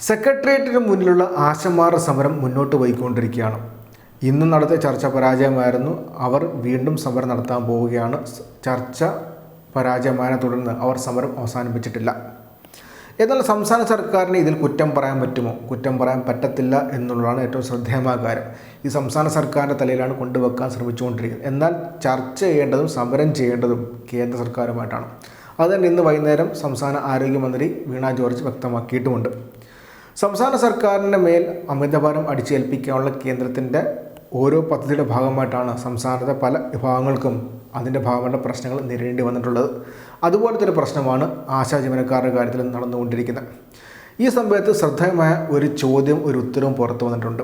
സെക്രട്ടേറിയറ്റിന് മുന്നിലുള്ള ആശമാറ സമരം മുന്നോട്ട് പോയിക്കൊണ്ടിരിക്കുകയാണ്. ഇന്ന് നടത്തിയ ചർച്ച പരാജയമായിരുന്നു. അവർ വീണ്ടും സമരം നടത്താൻ പോവുകയാണ്. ചർച്ച പരാജയമായതിനെ തുടർന്ന് അവർ സമരം അവസാനിപ്പിച്ചിട്ടില്ല. എന്നാൽ സംസ്ഥാന സർക്കാരിന് ഇതിൽ കുറ്റം പറയാൻ പറ്റുമോ? കുറ്റം പറയാൻ പറ്റത്തില്ല എന്നുള്ളതാണ് ഏറ്റവും ശ്രദ്ധേയമായ കാര്യം. ഈ സംസ്ഥാന സർക്കാരിന്റെ തലയിലാണ് കൊണ്ടുവെക്കാൻ ശ്രമിച്ചുകൊണ്ടിരിക്കുന്നത്. എന്നാൽ ചർച്ച ചെയ്യേണ്ടതും സമരം ചെയ്യേണ്ടതും കേന്ദ്ര സർക്കാരുമായിട്ടാണ്. അതുതന്നെ ഇന്ന് വൈകുന്നേരം സംസ്ഥാന ആരോഗ്യമന്ത്രി വീണ ജോർജ് വ്യക്തമാക്കിയിട്ടുമുണ്ട്. സംസ്ഥാന സർക്കാരിന്റെ മേൽ അമിതഭാരം അടിച്ചേൽപ്പിക്കാനുള്ള കേന്ദ്രത്തിന്റെ ഓരോ പദ്ധതിയുടെ ഭാഗമായിട്ടാണ് സംസ്ഥാനത്തെ പല വിഭാഗങ്ങൾക്കും അതിന്റെ ഭാഗമായിട്ട് പ്രശ്നങ്ങൾ നേരിടേണ്ടി വന്നിട്ടുള്ളത്. അതുപോലത്തെ ഒരു പ്രശ്നമാണ് ആശാ ജീവനക്കാരുടെ കാര്യത്തിൽ നടന്നുകൊണ്ടിരിക്കുന്നത്. ഈ സംഭവത്ത് ശ്രദ്ധേയമായ ഒരു ചോദ്യം ഒരു ഉത്തരവും പുറത്തു വന്നിട്ടുണ്ട്.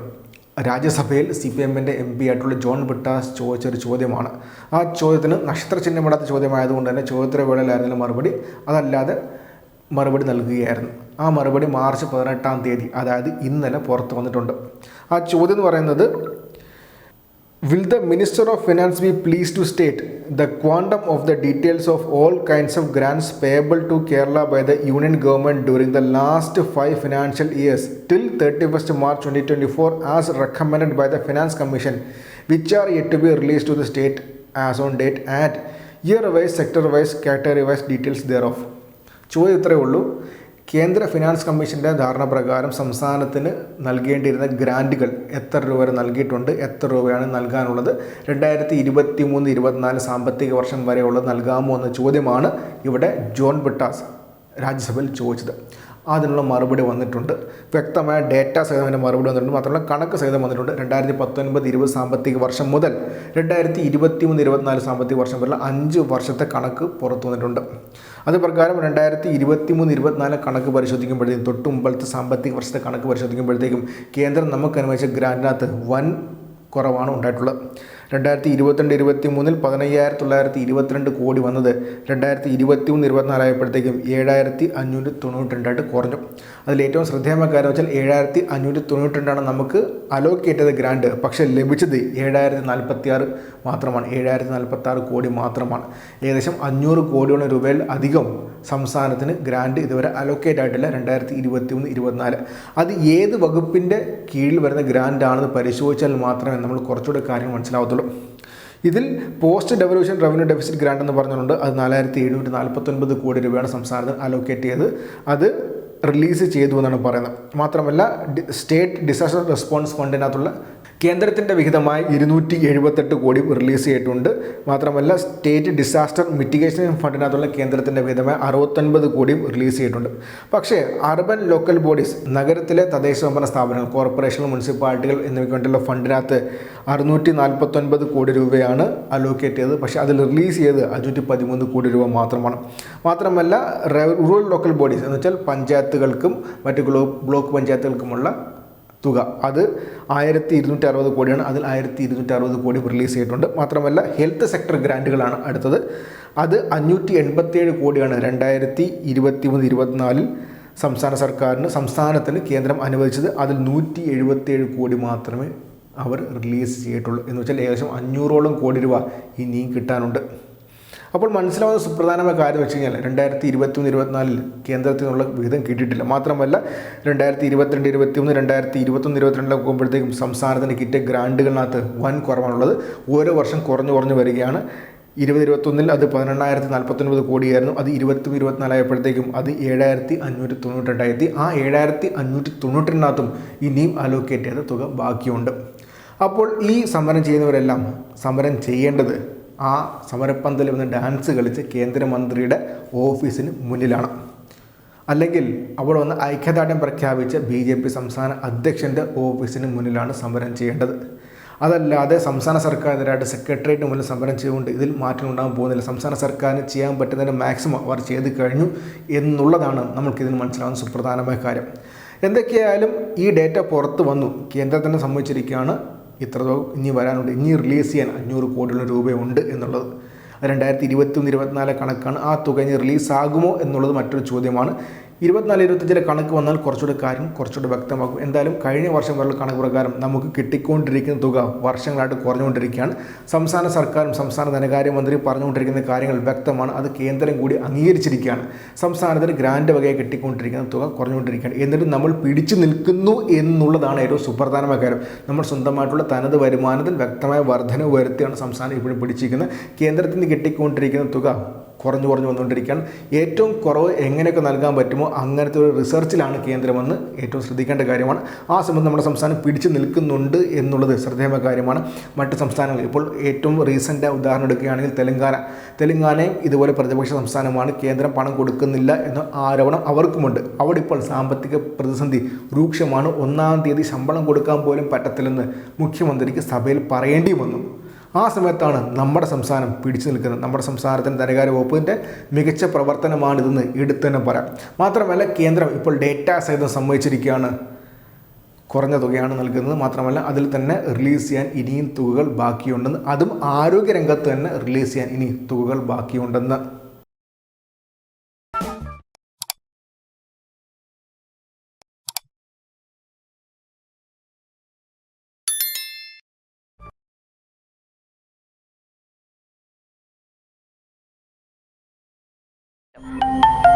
രാജ്യസഭയിൽ സി പി എമ്മിന്റെ എം പി ആയിട്ടുള്ള ജോൺ ബിട്ടാസ് ചോദിച്ചൊരു ചോദ്യമാണ്. ആ ചോദ്യത്തിന് നക്ഷത്ര ചിഹ്നമിടാത്ത ചോദ്യമായതുകൊണ്ട് തന്നെ ചോദ്യോത്തര വേളയിലായിരുന്നു മറുപടി അതല്ലാതെ മറുപടി നൽകുകയായിരുന്നു. ആ മറുപടി മാർച്ച് പതിനെട്ടാം തീയതി അതായത് ഇന്നലെ പുറത്തു വന്നിട്ടുണ്ട്. ആ ചോദ്യം എന്ന് പറയുന്നത് will the minister of finance be please to state the quantum of the details of all kinds of grants payable to Kerala by the union government during the last five financial years till thirty first March twenty twenty four as recommend by the finance commission which are yet to be release to the state as on date and year wise sector wise category wise details there of ചോദ്യം ഇത്രയേ ഉള്ളൂ. കേന്ദ്ര finance കമ്മീഷന്റെ ധാരണ പ്രകാരം സംസ്ഥാനത്തിന് നൽകേണ്ടിയിരുന്ന ഗ്രാന്റുകൾ എത്ര രൂപ വരെ നൽകിയിട്ടുണ്ട് എത്ര രൂപയാണ് നൽകാനുള്ളത് രണ്ടായിരത്തി ഇരുപത്തി മൂന്ന് ഇരുപത്തിനാല് സാമ്പത്തിക വർഷം വരെയുള്ളത് നൽകാമോ എന്ന ചോദ്യമാണ് ഇവിടെ ജോൺ ബിട്ടാസ് രാജ്യസഭയിൽ ചോദിച്ചത്. അതിനുള്ള മറുപടി വന്നിട്ടുണ്ട്. വ്യക്തമായ ഡേറ്റ സഹിതം അതിന്റെ മറുപടി വന്നിട്ടുണ്ട്. മാത്രമല്ല കണക്ക് സഹിതം വന്നിട്ടുണ്ട്. രണ്ടായിരത്തി പത്തൊൻപത് ഇരുപത് സാമ്പത്തിക വർഷം മുതൽ രണ്ടായിരത്തി ഇരുപത്തി മൂന്ന് ഇരുപത്തിനാല് സാമ്പത്തിക വർഷം വരെയുള്ള അഞ്ച് വർഷത്തെ കണക്ക് പുറത്തു വന്നിട്ടുണ്ട്. അത് പ്രകാരം രണ്ടായിരത്തി ഇരുപത്തി മൂന്ന് ഇരുപത്തിനാല് കണക്ക് പരിശോധിക്കുമ്പോഴത്തേക്കും തൊട്ട് മുമ്പത്തെ സാമ്പത്തിക വർഷത്തെ കണക്ക് പരിശോധിക്കുമ്പോഴത്തേക്കും കേന്ദ്രം നമുക്ക് അനുവദിച്ച ഗ്രാൻഡിനകത്ത് വൻ കുറവാണ് ഉണ്ടായിട്ടുള്ളത്. രണ്ടായിരത്തി ഇരുപത്തിരണ്ട് ഇരുപത്തി മൂന്നിൽ പതിനയ്യായിരത്തി തൊള്ളായിരത്തി ഇരുപത്തിരണ്ട് കോടി വന്നത് രണ്ടായിരത്തി ഇരുപത്തി മൂന്ന് ഇരുപത്തിനാലായപ്പോഴത്തേക്കും ഏഴായിരത്തി അഞ്ഞൂറ്റി തൊണ്ണൂറ്റി രണ്ടായിട്ട് കുറഞ്ഞു അതിലേറ്റവും ശ്രദ്ധേയമായ കാര്യം വെച്ചാൽ ഏഴായിരത്തി അഞ്ഞൂറ്റി തൊണ്ണൂറ്റി രണ്ടാണ് നമുക്ക് അലോക്കേറ്റ് ചെയ്ത ഗ്രാൻഡ് പക്ഷേ ലഭിച്ചത് ഏഴായിരത്തി നാൽപ്പത്തി ആറ് മാത്രമാണ്. ഏഴായിരത്തി നാൽപ്പത്തി ആറ് കോടി മാത്രമാണ്. ഏകദേശം അഞ്ഞൂറ് കോടിയോളം രൂപയിൽ അധികം സംസ്ഥാനത്തിന് ഗ്രാൻഡ് ഇതുവരെ അലോക്കേറ്റ് ആയിട്ടില്ല രണ്ടായിരത്തി ഇരുപത്തി മൂന്ന് ഇരുപത്തിനാല്. അത് ഏത് വകുപ്പിന്റെ കീഴിൽ വരുന്ന ഗ്രാൻഡ് ആണെന്ന് പരിശോധിച്ചാൽ മാത്രമേ നമ്മൾ കുറച്ചുകൂടെ കാര്യങ്ങൾ മനസ്സിലാവത്തുള്ളൂ. ഇതിൽ post devolution revenue deficit grant എന്ന് പറഞ്ഞിട്ടുണ്ട്. അത് നാലായിരത്തി എഴുന്നൂറ്റി നാൽപ്പത്തൊൻപത് കോടി രൂപയാണ് സംസ്ഥാനത്തിന് അലോക്കേറ്റ് ചെയ്തത്. അത് റിലീസ് ചെയ്തു എന്നാണ് പറയുന്നത്. മാത്രമല്ല സ്റ്റേറ്റ് ഡിസാസ്റ്റർ റെസ്പോൺസ് ഫണ്ടിനകത്തുള്ള കേന്ദ്രത്തിന്റെ വിഹിതമായി ഇരുന്നൂറ്റി എഴുപത്തെട്ട് കോടി റിലീസ് ചെയ്തിട്ടുണ്ട്. മാത്രമല്ല സ്റ്റേറ്റ് ഡിസാസ്റ്റർ മിറ്റിഗേഷൻ ഫണ്ടിനകത്തുള്ള കേന്ദ്രത്തിന്റെ വിഹിതമായി അറുപത്തൊൻപത് കോടിയും റിലീസ് ചെയ്തിട്ടുണ്ട്. പക്ഷേ അർബൻ ലോക്കൽ ബോഡീസ് നഗരത്തിലെ തദ്ദേശ സ്വയംഭരണ സ്ഥാപനങ്ങൾ കോർപ്പറേഷനുകൾ മുനിസിപ്പാലിറ്റികൾ എന്നിവയ്ക്ക് വേണ്ടിയുള്ള ഫണ്ടിനകത്ത് അറുന്നൂറ്റി നാൽപ്പത്തൊൻപത് കോടി രൂപയാണ് അലോക്കേറ്റ് ചെയ്തത്. പക്ഷേ അതിൽ റിലീസ് ചെയ്തത് അഞ്ഞൂറ്റി പതിമൂന്ന് കോടി രൂപ മാത്രമാണ്. മാത്രമല്ല റൂറൽ ലോക്കൽ ബോഡീസ് എന്ന് വെച്ചാൽ പഞ്ചായത്തുകൾക്കും മറ്റ് ബ്ലോ ബ്ലോക്ക് പഞ്ചായത്തുകൾക്കുമുള്ള തുക അത് ആയിരത്തി ഇരുന്നൂറ്റി അറുപത് കോടിയാണ്. അതിൽ ആയിരത്തി ഇരുന്നൂറ്റി അറുപത് കോടി റിലീസ് ചെയ്തിട്ടുണ്ട്. മാത്രമല്ല ഹെൽത്ത് സെക്ടർ ഗ്രാന്റുകളാണ് അടുത്തത്. അത് അഞ്ഞൂറ്റി എൺപത്തിയേഴ് കോടിയാണ് രണ്ടായിരത്തി ഇരുപത്തി മൂന്ന് ഇരുപത്തിനാലിൽ സംസ്ഥാന സർക്കാരിന് സംസ്ഥാനത്തിന് കേന്ദ്രം അനുവദിച്ചത്. അതിൽ നൂറ്റി എഴുപത്തിയേഴ് കോടി മാത്രമേ അവർ റിലീസ് ചെയ്തിട്ടുള്ളൂ. എന്ന് വെച്ചാൽ ഏകദേശം അഞ്ഞൂറോളം കോടി രൂപ ഇനിയും കിട്ടാനുണ്ട്. അപ്പോൾ മനസ്സിലാവുന്ന സുപ്രധാനമായ കാര്യം വെച്ച് കഴിഞ്ഞാൽ രണ്ടായിരത്തി ഇരുപത്തി ഒന്ന് ഇരുപത്തിനാലിൽ കേന്ദ്രത്തിൽ നിന്നുള്ള വിഹിതം കിട്ടിയിട്ടില്ല. മാത്രമല്ല രണ്ടായിരത്തി ഇരുപത്തിരണ്ട് ഇരുപത്തി മൂന്ന് രണ്ടായിരത്തി ഇരുപത്തൊന്ന് ഇരുപത്തിരണ്ടിലൊക്കെ പോകുമ്പോഴത്തേക്കും സംസ്ഥാനത്തിന് കിട്ടിയ ഗ്രാൻഡുകളിനകത്ത് വൻ കുറവാണുള്ളത്. ഓരോ വർഷം കുറഞ്ഞു കുറഞ്ഞു വരികയാണ്. ഇരുപത് ഇരുപത്തൊന്നിൽ അത് പതിനെണ്ണായിരത്തി നാൽപ്പത്തൊൻപത് കോടിയായിരുന്നു. അത് ഇരുപത്തി ഇരുപത്തിനാലായപ്പോഴത്തേക്കും അത് ഏഴായിരത്തി അഞ്ഞൂറ്റി തൊണ്ണൂറ്റി ആ ഏഴായിരത്തി അഞ്ഞൂറ്റി തൊണ്ണൂറ്റിനകത്തും ഇനിയും അലോക്കേറ്റ് ചെയ്ത തുക ബാക്കിയുണ്ട്. അപ്പോൾ ഈ സമരം ചെയ്യുന്നവരെല്ലാം സമരം ചെയ്യേണ്ടത് ആ സമരപ്പന്തൽ വന്ന് ഡാൻസ് കളിച്ച് കേന്ദ്രമന്ത്രിയുടെ ഓഫീസിന് മുന്നിലാണ്. അല്ലെങ്കിൽ അവിടെ വന്ന് ഐക്യദാർഢ്യം പ്രഖ്യാപിച്ച് ബി ജെ പി സംസ്ഥാന അധ്യക്ഷന്റെ ഓഫീസിന് മുന്നിലാണ് സമരം ചെയ്യേണ്ടത്. അതല്ലാതെ സംസ്ഥാന സർക്കാരിനെതിരായിട്ട് സെക്രട്ടേറിയറ്റിന് മുന്നിൽ സമരം ചെയ്തുകൊണ്ട് ഇതിൽ മാറ്റം ഉണ്ടാകാൻ പോകുന്നില്ല. സംസ്ഥാന സർക്കാരിന് ചെയ്യാൻ പറ്റുന്നതിന്റെ മാക്സിമം അവർ ചെയ്ത് കഴിഞ്ഞു എന്നുള്ളതാണ് നമുക്കിതിന് മനസ്സിലാവുന്ന സുപ്രധാനമായ കാര്യം. എന്തൊക്കെയായാലും ഈ ഡേറ്റ പുറത്ത് വന്നു. കേന്ദ്രത്തിനെ സംബന്ധിച്ചിരിക്കുകയാണ് ഇത്ര തുക ഇനി വരാനുണ്ട്. ഇനി റിലീസ് ചെയ്യാൻ അഞ്ഞൂറ് കോടി രൂപയുണ്ട് എന്നുള്ളത്. രണ്ടായിരത്തി ഇരുപത്തി ഒന്ന് ഇരുപത്തിനാല് കണക്കാണ് ആ തുക ഇനി റിലീസാകുമോ എന്നുള്ളത് മറ്റൊരു ചോദ്യമാണ്. ഇരുപത്തിനാല് ഇരുപത്തഞ്ചിലെ കണക്ക് വന്നാൽ കുറച്ചുകൂടി കാര്യം കുറച്ചുകൂടി വ്യക്തമാക്കും എന്തായാലും കഴിഞ്ഞ വർഷം വരെയുള്ള കണക്ക് പ്രകാരം നമുക്ക് കിട്ടിക്കൊണ്ടിരിക്കുന്ന തുക വർഷങ്ങളായിട്ട് കുറഞ്ഞുകൊണ്ടിരിക്കുകയാണ്. സംസ്ഥാന സർക്കാരും സംസ്ഥാന ധനകാര്യമന്ത്രി പറഞ്ഞുകൊണ്ടിരിക്കുന്ന കാര്യങ്ങൾ വ്യക്തമാണ്. അത് കേന്ദ്രം കൂടി അംഗീകരിച്ചിരിക്കുകയാണ്. സംസ്ഥാനത്തിന് ഗ്രാൻഡ് വകയെ കിട്ടിക്കൊണ്ടിരിക്കുന്ന തുക കുറഞ്ഞുകൊണ്ടിരിക്കുകയാണ്. എന്നിട്ട് നമ്മൾ പിടിച്ചു നിൽക്കുന്നു എന്നുള്ളതാണ് ഏറ്റവും സുപ്രധാനമായ കാര്യം. നമ്മൾ സ്വന്തമായിട്ടുള്ള തനത് വരുമാനത്തിൽ വ്യക്തമായ വർധനവ് വരുത്തിയാണ് സംസ്ഥാനം ഇപ്പോഴും പിടിച്ചിരിക്കുന്നത്. കേന്ദ്രത്തിൽ നിന്ന് കിട്ടിക്കൊണ്ടിരിക്കുന്ന തുക കുറഞ്ഞു കുറഞ്ഞു വന്നുകൊണ്ടിരിക്കുകയാണ്. ഏറ്റവും കുറവ് എങ്ങനെയൊക്കെ നൽകാൻ പറ്റുമോ അങ്ങനത്തെ ഒരു റിസർച്ചിലാണ് കേന്ദ്രമെന്ന് ഏറ്റവും ശ്രദ്ധിക്കേണ്ട കാര്യമാണ്. ആ സമയത്ത് നമ്മുടെ സംസ്ഥാനം പിടിച്ചു നിൽക്കുന്നുണ്ട് എന്നുള്ളത് ശ്രദ്ധേയമായ കാര്യമാണ്. മറ്റ് സംസ്ഥാനങ്ങൾ ഇപ്പോൾ ഏറ്റവും റീസെന്റ് ഉദാഹരണം എടുക്കുകയാണെങ്കിൽ തെലങ്കാന. തെലങ്കാനയും ഇതുപോലെ പ്രതിപക്ഷ സംസ്ഥാനമാണ്. കേന്ദ്രം പണം കൊടുക്കുന്നില്ല എന്ന ആരോപണം അവർക്കുമുണ്ട്. അവിടെ ഇപ്പോൾ സാമ്പത്തിക പ്രതിസന്ധി രൂക്ഷമാണ്. ഒന്നാം തീയതി ശമ്പളം കൊടുക്കാൻ പോലും പറ്റത്തില്ലെന്ന് മുഖ്യമന്ത്രിക്ക് സഭയിൽ പറയേണ്ടി വന്നു ആ സമയത്താണ് നമ്മുടെ സംസ്ഥാനം പിടിച്ചു നിൽക്കുന്നത്. നമ്മുടെ സംസ്ഥാനത്തിന്റെ ധനകാര്യ വകുപ്പിന്റെ മികച്ച പ്രവർത്തനമാണിതെന്ന് എടുത്തു തന്നെ പറയാം. മാത്രമല്ല കേന്ദ്രം ഇപ്പോൾ ഡേറ്റ സഹിതം സമ്മതിച്ചിരിക്കുകയാണ് കുറഞ്ഞ തുകയാണ് നൽകുന്നത്. മാത്രമല്ല അതിൽ തന്നെ റിലീസ് ചെയ്യാൻ ഇനിയും തുകകൾ ബാക്കിയുണ്ടെന്ന്. അതും ആരോഗ്യരംഗത്ത് തന്നെ റിലീസ് ചെയ്യാൻ ഇനി തുകകൾ ബാക്കിയുണ്ടെന്ന്. you